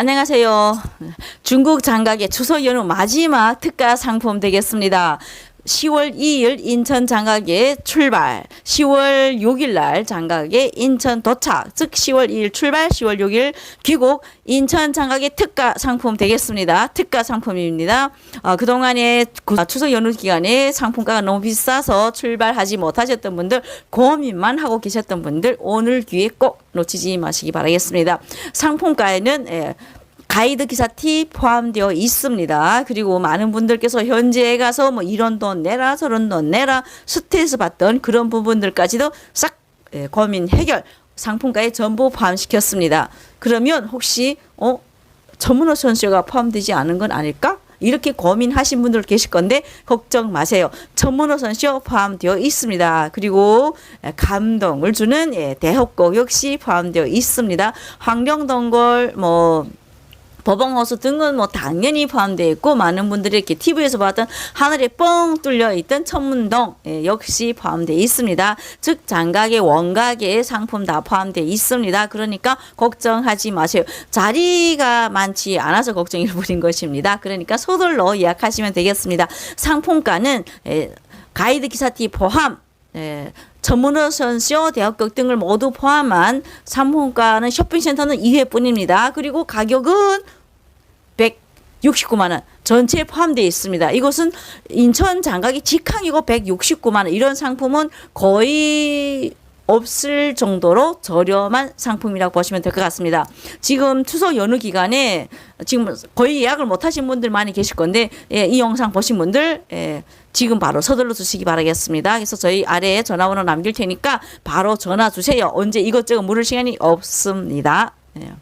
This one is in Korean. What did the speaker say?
안녕하세요. 중국 장각의 추석 연휴 마지막 특가 상품 되겠습니다. 10월 2일 인천 장각에 출발, 10월 6일 날 장각에 인천 도착, 즉 10월 2일 출발, 10월 6일 귀국, 인천 장각의 특가 상품 되겠습니다. 특가 상품입니다. 어, 그동안에 구- 추석 연휴 기간에 상품가가 너무 비싸서 출발하지 못하셨던 분들, 고민만 하고 계셨던 분들, 오늘 기회 꼭 놓치지 마시기 바라겠습니다. 상품가에는 예, 가이드 기사 티 포함되어 있습니다. 그리고 많은 분들께서 현지에 가서 뭐 이런 돈 내라 저런 돈 내라 스트레스 받던 그런 부분들까지도 싹 예, 고민 해결 상품가에 전부 포함시켰습니다. 그러면 혹시 어 전문호 선수가 포함되지 않은 건 아닐까? 이렇게 고민하신 분들 계실 건데 걱정 마세요. 전문호 선수 포함되어 있습니다. 그리고 예, 감동을 주는 예, 대학곡 역시 포함되어 있습니다. 황령동굴 뭐 버벙호수 등은 뭐 당연히 포함되어 있고 많은 분들이 이렇게 TV에서 봤던 하늘에 뻥 뚫려 있던 천문동 예, 역시 포함되어 있습니다. 즉 장각의 원각의 상품 다 포함되어 있습니다. 그러니까 걱정하지 마세요. 자리가 많지 않아서 걱정일 뿐인 것입니다. 그러니까 서둘러 예약하시면 되겠습니다. 상품가는 예, 가이드 기사티 포함 예, 전문어 선쇼, 대학교 등을 모두 포함한 상품가는 쇼핑센터는 2회뿐입니다. 그리고 가격은 169만 원 전체에 포함되어 있습니다. 이것은 인천 장각이 직항이고 169만 원 이런 상품은 거의 없을 정도로 저렴한 상품이라고 보시면 될 것 같습니다. 지금 추석 연휴 기간에 지금 거의 예약을 못 하신 분들 많이 계실 건데 예, 이 영상 보신 분들 예, 지금 바로 서둘러 주시기 바라겠습니다. 그래서 저희 아래에 전화번호 남길 테니까 바로 전화 주세요. 언제 이것저것 물을 시간이 없습니다. 예.